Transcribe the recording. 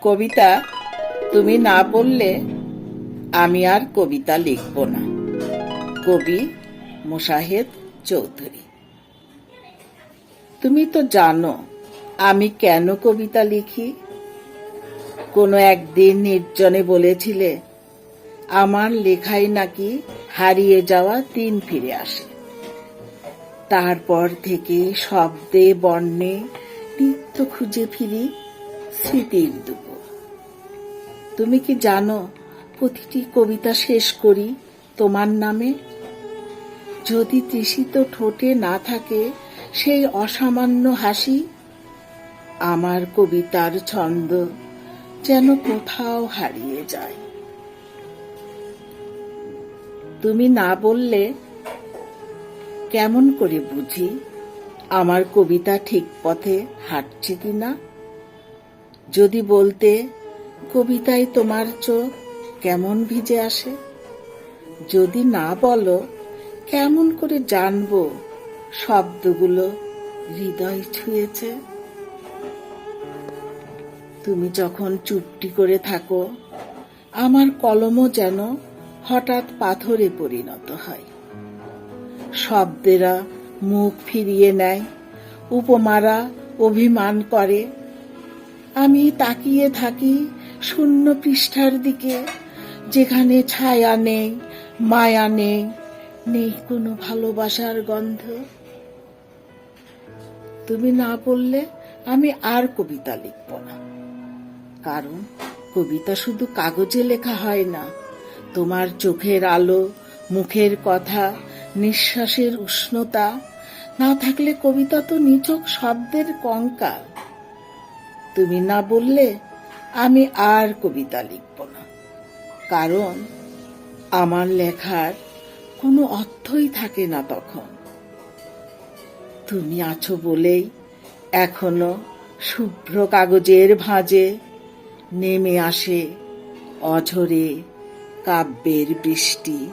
কবিতা তুমি না বললে আমি আর কবিতা লিখব না। কবি মোশাহেদ চৌধুরী। তুমি তো জানো আমি কেন কবিতা লিখি? কোনো একদিন নির্জনে বলেছিলে, আমার লেখাই নাকি হারিয়ে যাওয়া দিন ফিরে আসে। তারপর থেকে শব্দে বর্ণে নিত্য খুঁজে ফিরি স্মৃতির দুপুর। তুমি কি জানো প্রতিটি কবিতা শেষ করি তোমার নামে? যদি তৃষিত ঠোঁটে না থাকে সেই অসামান্য হাসি, আমার কবিতার ছন্দ যেন কোথাও হারিয়ে যায়। তুমি না বললে কেমন করে বুঝি আমার কবিতা ঠিক পথে হাঁটছে কিনা? যদি বলতে কবিতায় তোমার চোখ কেমন ভিজে আসে? যদি না বলো, কেমন করে জানব শব্দগুলো হৃদয় ছুঁয়েছে? তুমি যখন চুপটি করে থাকো, আমার কলমও যেন হঠাৎ পাথরে পরিণত হয়। শব্দেরা মুখ ফিরিয়ে নেয়, উপমারা অভিমান করে। আমি তাকিয়ে থাকি শূন্য পৃষ্ঠার দিকে, যেখানে ছায়া নেই, মায়া নেই নেই কোনো ভালোবাসার গন্ধ। তুমি না বললে আমি আর কবিতা লিখব না। কারণ কবিতা শুধু কাগজে লেখা হয় না। তোমার চোখের আলো, মুখের কথা, নিঃশ্বাসের উষ্ণতা, না থাকলে কবিতা তো নিচক শব্দের কঙ্কা তুমি না বললে আমি আর কবিতা লিখব না। কারণ আমার লেখার কোনো অর্থই থাকে না তখন। তুমি আছো বলেই এখনও শুভ্র কাগজের ভাঁজে নেমে আসে অঝরে কাব্যের বৃষ্টি।